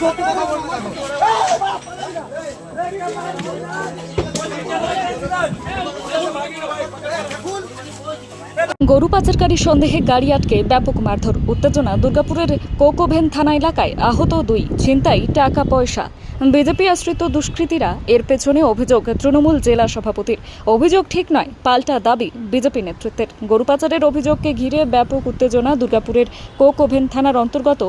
দেখুন গরু পাচারকারী সন্দেহে গাড়ি আটকে ব্যাপক মারধর, উত্তেজনা। দুর্গাপুরের কোকোভেন থানা এলাকায় আহত দুই, ছিনতাই, টাকা পয়সা। বিজেপি আশ্রিত দুষ্কৃতীরা এর পেছনে অভিযোগ, তৃণমূল জেলা সভাপতির। অভিযোগ ঠিক নয়, পাল্টা দাবি বিজেপি নেতৃত্বের। গরু পাচারের অভিযোগকে ঘিরে ব্যাপক উত্তেজনা দুর্গাপুরের কোকোভেন থানার অন্তর্গত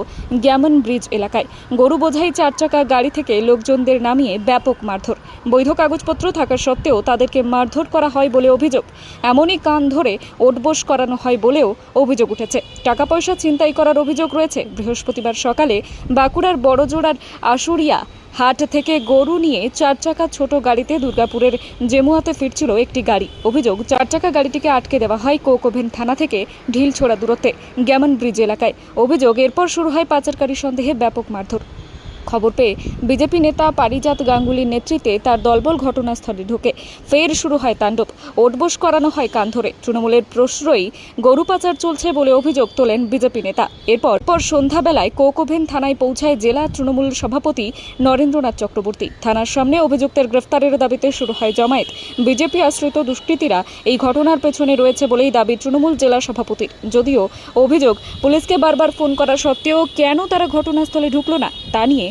গ্যামন ব্রিজ এলাকায়। গরু বোঝাই চার চাকা গাড়ি থেকে লোকজনদের নামিয়ে ব্যাপক মারধর। বৈধ কাগজপত্র থাকা সত্ত্বেও তাদেরকে মারধর করা হয় বলে অভিযোগ। এমনই কান ধরে ওঠবোস করানো হয় বলেও অভিযোগ উঠেছে। টাকা পয়সা ছিনতাই করার অভিযোগ রয়েছে। বৃহস্পতিবার সকালে বাঁকুড়ার বড়জোড়ার আশুরিয়া হাট থেকে গরু নিয়ে চার চাকা ছোট গাড়িতে দুর্গাপুরের জেমুয়াতে ফিরছিল একটি গাড়ি। অভিযোগ চার চাকা গাড়িটিকে আটকে দেওয়া হয় কোকোভেন থানা থেকে ঢিলছোড়া দূরত্বে, গ্যামন ব্রিজ এলাকায়। অভিযোগ, এরপর শুরু হয় পাচারকারী সন্দেহে ব্যাপক মারধর। খবর পেয়ে বিজেপি নেতা পারিজাত গাঙ্গুলির নেতৃত্বে তার দলবল ঘটনাস্থলে ঢোকে। ফের শুরু হয় তাণ্ডব। ওটবোস করানো হয় কান ধরে। তৃণমূলের প্রশ্রয়ই গরু পাচার চলছে বলে অভিযোগ তোলেন বিজেপি নেতা। এরপর পর সন্ধ্যাবেলায় কোকোভেন থানায় পৌঁছায় জেলা তৃণমূল সভাপতি নরেন্দ্রনাথ চক্রবর্তী। থানার সামনে অভিযুক্তের গ্রেফতারের দাবিতে শুরু হয় জমায়েত। বিজেপি আশ্রিত দুষ্কৃতীরা এই ঘটনার পেছনে রয়েছে বলেই দাবি তৃণমূল জেলা সভাপতির। যদিও অভিযোগ, পুলিশকে বারবার ফোন করা সত্ত্বেও কেন তারা ঘটনাস্থলে ঢুকলো না, তা নিয়ে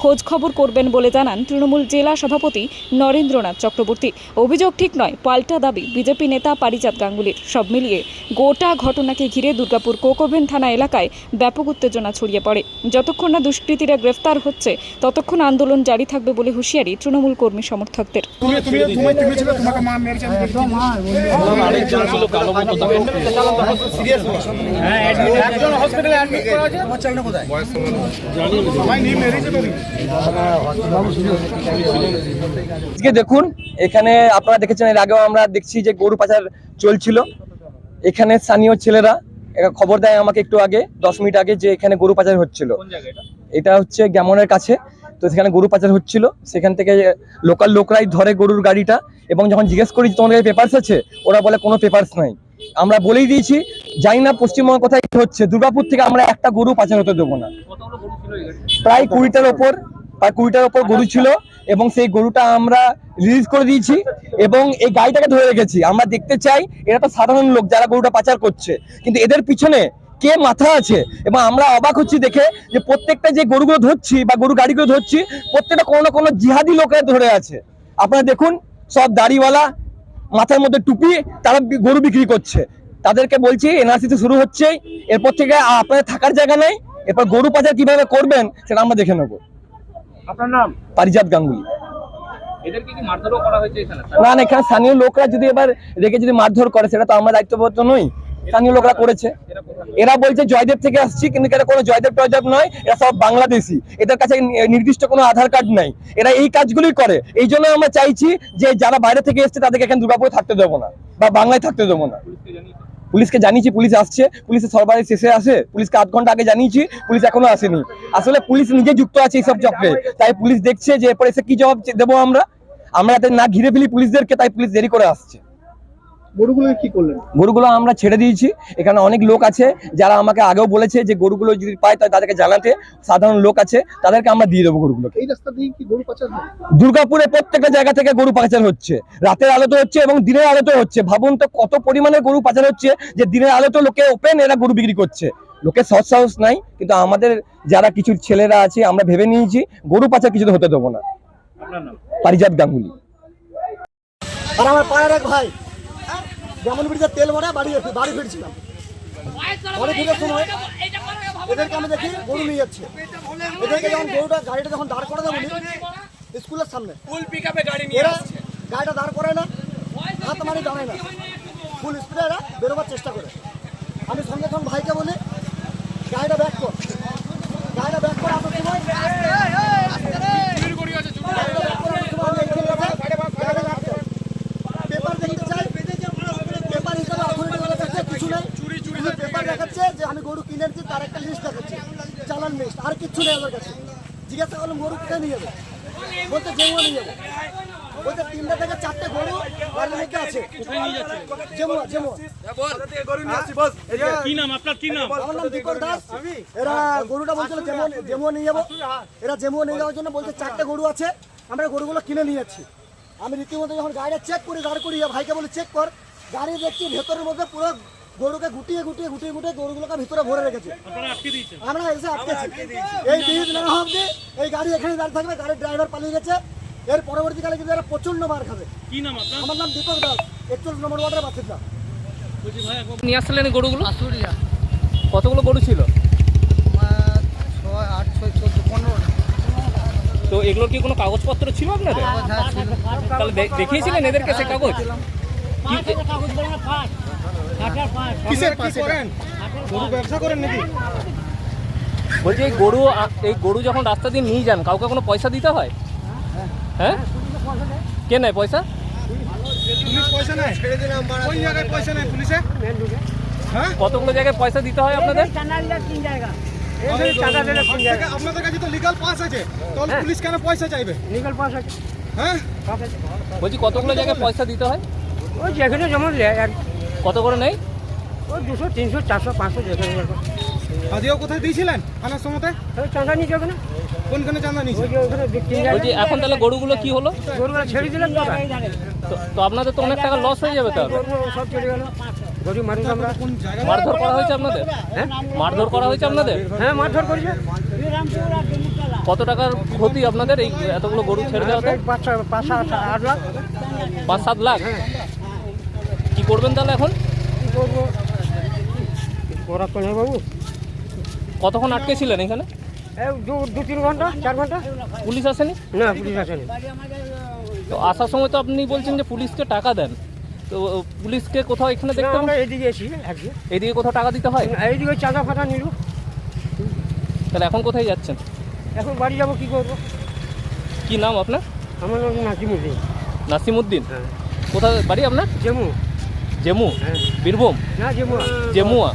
খোঁজ খবর করবেন বলে জানান তৃণমূল জেলা সভাপতি নরেন্দ্রনাথ চক্রবর্তী। অভিযোগ ঠিক নয় পাল্টা দাবি বিজেপি নেতা পারিজাত গাঙ্গুলির। সব মিলিয়ে গোটা ঘটনাকে ঘিরে দুর্গাপুর কোকোভেন থানা এলাকায় ব্যাপক উত্তেজনা ছড়িয়ে পড়ে। যতক্ষণ না দুষ্কৃতীরা গ্রেফতার হচ্ছে ততক্ষণ আন্দোলন জারি থাকবে বলে হুঁশিয়ারি তৃণমূল কর্মী সমর্থকদের। হসপিটালে অ্যাডমিট করা আমার আজকে দেখুন এখানে আপনারা দেখেছেন এর আগেও আমরা দেখছি যে গরু পাচার চলছিল। এখানে স্থানীয় ছেলেরা খবর দেয় আমাকে একটু আগে দশ মিনিট আগে যে এখানে গরু পাচার হচ্ছিল। এটা? হচ্ছে গ্যামনের কাছে। তো সেখানে গরু পাচার হচ্ছিল। সেখান থেকে লোকাল লোকরাই ধরে গরুর গাড়িটা এবং যখন জিজ্ঞেস করি যে তোমাদের কাছে পেপার্স আছে? ওরা বলে কোনো পেপার্স নাই। আমরা বলেই দিয়েছি জানি না পশ্চিমবঙ্গ কোথায় হচ্ছে। দুর্গাপুর থেকে আমরা একটা গরু পাচার হতে দেবো না। প্রায় কুড়িটার ওপর। প্রায় কুড়িটার ওপর গরু ছিল এবং সেই গরুটা আমরা রিলিজ করে দিয়েছি এবং এই গাড়িটাকে ধরে রেখেছি। আমরা দেখতে চাই এরা তো সাধারণ লোক যারা গরুটা পাচার করছে। কিন্তু এদের পিছনে কে মাথা আছে? এবং আমরা অবাক হচ্ছি দেখে যে প্রত্যেকটা যে গরুগুলো ধরছি বা গরু গাড়িগুলো ধরছি, প্রত্যেকটা কোনো না কোনো জিহাদি লোকেরা ধরে আছে। আপনারা দেখুন, সব দাড়িওয়ালা, মাথার মধ্যে টুপি, তারা গরু বিক্রি করছে। তাদেরকে বলছি এনআরসি তো শুরু হচ্ছে। এরপর থেকে আপনাদের থাকার জায়গা নেই। এরপর গরু পাচার কীভাবে করবেন, সেটা আমরা দেখে নেব। আপনার নাম? পারিজাত গাঙ্গুলি। না না এখানে স্থানীয় লোকরা যদি এবার রেখে যদি মারধর করে সেটা তো আমরা দায়িত্ববদ্ধ নই। স্থানীয় লোকরা করেছে। এরা বলছে জয়দেব থেকে আসছি কিন্তু এরা কোনো জয়দেব টয়দেব নয় এরা সব বাংলাদেশি। এদের কাছে নির্দিষ্ট কোনো আধার কার্ড নাই। এরা এই কাজগুলোই করে। এই জন্য আমরা চাইছি যে যারা বাইরে থেকে এসছে তাদেরকে এখানে দুর্গাপুরে থাকতে দেবো না বা বাংলায় থাকতে দেবো না। পুলিশকে জানিয়েছি, পুলিশ আসছে, পুলিশে সর্বাধিক শেষে আসে, পুলিশকে আধ ঘণ্টা আগে জানিয়েছি, পুলিশ এখনও আসেনি। আসলে পুলিশ নিজে যুক্ত আছে এইসব চক্রে তাই পুলিশ দেখছে যে এরপরে এসে কি জবাব দেবো আমরা? আমরা না ঘিরে ফেলি পুলিশদেরকে, তাই পুলিশ দেরি করে আসছে। গরুগুলো কি করলেন? গরুগুলো আমরা ছেড়ে দিয়েছি। এখানে অনেক লোক আছে যারা আমাকে আগেও বলেছে যে গরুগুলো যদি পায় তাহলে তাদেরকে জানাতে। সাধারণ লোক আছে তাদেরকে আমরা দিয়ে দেবো গরুগুলোকে। এই রাস্তা দিয়ে কি গরু পাচার দুর্গাপুরে প্রত্যেকটা জায়গা থেকে গরু পাচার হচ্ছে। রাতের আলোতে হচ্ছে এবং দিনের আলোতে হচ্ছে। ভাবুন তো কত পরিমাণে গরু পাচার হচ্ছে যে দিনের আলোতে লোকে ওপেন এরা গরু বিক্রি করছে। লোকের সৎ সাহস নাই কিন্তু আমাদের যারা কিছু ছেলেরা আছে আমরা ভেবে নিয়েছি গরু পাচার কিছুতে হতে দেবো না। পারিজাত গাঙ্গুলি। আর আমার পায়ের এক ভাই। যেমন ব্রিজের তেল ভরে বাড়ি বাড়ি ফিরছিলাম। বাড়ি ফিরে সময় এদেরকে আমি দেখি গরু নিয়ে যাচ্ছে। এদেরকে যখন গরুটা গাড়িটা যখন দাঁড় করে দেবো স্কুলের সামনে। ফুল গাড়ি নিয়ে গাড়িটা দাঁড় করে না হাত মারি দাঁড়ায় না। ফুল স্পিডে এরা বেরোবার চেষ্টা করে। আমি সঙ্গে সঙ্গে ভাইকে বলি গাড়িটা ব্যাক কর গাড়িটা ব্যাক করে আসার সময় গাড়িটা back করে আসার সময় আমি এখানে এসে গাড়িটা back কর। পেপার দেখতে চাই পেপার হিসাবে অথরিটি কাছে কিছু নেই শুধু পেপার দেখাচ্ছে যে আমি গরু কিনেছি তার একটা লিস্ট দেখাচ্ছে চালান আর কিচ্ছু নেই আমার কাছে। জিজ্ঞাসা করলাম গরু কোথায় নিয়ে যাবে? বলতে নিয়ে যাব। বলতে তিনটা থেকে চারটে গরু মধ্যে আছে। যেমুয়া যেমুয়া কি নাম? আপনার কি নাম? আমার নাম দীপক দাস। এরা গরুটা বলছিল যেমন যেমন নিয়ে যাব। এরা যেমন নিয়ে যাওয়ার জন্য বলছে চারটে গরু আছে আমরা গরুগুলো কিনে নিয়ে যাচ্ছি। আমি রীতিমতো যখন গাড়িটা চেক করি দাঁড় করি ভাইকে বলে চেক কর। গাড়ি দেখছি ভেতরের মধ্যে পুরো গরুকে গুটিয়ে গুটিয়ে গুটিয়ে গুটিয়ে গরুগুলোকে ভিতরে ভরে রেখেছে আমরা এসে আটকেছি এই ব্রিজ না অব্দি এই গাড়ি এখানে দাঁড়িয়ে থাকবে গাড়ির ড্রাইভার পালিয়ে গেছে এর পরবর্তীকালে কিন্তু এরা প্রচণ্ড মার খাবে কি নাম আপনার আমার নাম দীপক দাস একচল্লিশ নম্বর ওয়ার্ডের বাসিন্দা নিয়ে আসলেন গরুগুলো কতগুলো গরু ছিল তো এগুলোর কি কোনো কাগজপত্র ছিল আপনাদের তাহলে দেখিয়েছিলেন এদেরকে সে কাগজ কিসের পাশে করেন? গরু ব্যবসা করেন নাকি? বলছি এই গরু এই গরু যখন রাস্তা দিয়ে নিয়ে যান কাউকে কোনো পয়সা দিতে হয়? হ্যাঁ? কে নেয় পয়সা? পুলিশ পয়সা নেয়? কোন জায়গায় পয়সা নেয় পুলিশে? হ্যাঁ? কতগুলো জায়গায় পয়সা দিতে হয় আপনাদের? থেকে আপনাদের কাছে তো লিগাল পাস আছে। তাহলে পুলিশ কেন পয়সা চাইবে? লিগাল পাস আছে। হ্যাঁ? বলছি কতগুলো জায়গায় পয়সা দিতে হয়? ওই যেখানে যেমন কত করে নেই? ওই দুশো তিনশো চারশো পাঁচশো যেখানে যেরকম। কোথায় দিয়েছিলেন? আনার সময়তে? চাঁদা নিয়ে যাবে না কোনখানে চাঁদা নিয়েছে? ওই ওখানে বলছি এখন তাহলে গরুগুলো কি হলো? গরুগুলো ছেড়ে দিলেন তো। তো- তো আপনাদের তো অনেক টাকা লস হয়ে যাবে তাহলে। সব চলে গেল। গরিব মানুষ আমরা। মারধর করা হয়েছে আপনাদের? হ্যাঁ? মারধর করা হয়েছে আপনাদের? হ্যাঁ মারধর করেছে। কত টাকার ক্ষতি আপনাদের এই এতগুলো গরু ছেড়ে দেওয়াতে? পাঁচ পাঁচ সাত আট লাখ। পাঁচ সাত লাখ? কি করবেন তাহলে এখন? বাবু। কতক্ষণ আটকে ছিলেন এখানে দু তিন ঘণ্টা চার ঘণ্টা? পুলিশ আসেনি? না পুলিশ আসেনি। তো আসার সময় তো আপনি বলছেন যে পুলিশকে টাকা দেন। তো পুলিশকে কোথাও এখানে দেখতে আমরা এদিকে এসি এইদিকে কোথাও টাকা দিতে হয়? এইদিকে চাঁদা ফাটা নিল। তাহলে এখন কোথায় যাচ্ছেন? এখন বাড়ি যাব কি করব? কি নাম আপনার? আমার নাম নাজিমুদ্দিন নাসিমুদ্দিন। হ্যাঁ। কোথায় বাড়ি আপনার? জেমু। জেমু হ্যাঁ বীরভূম না জেমু জেমুয়া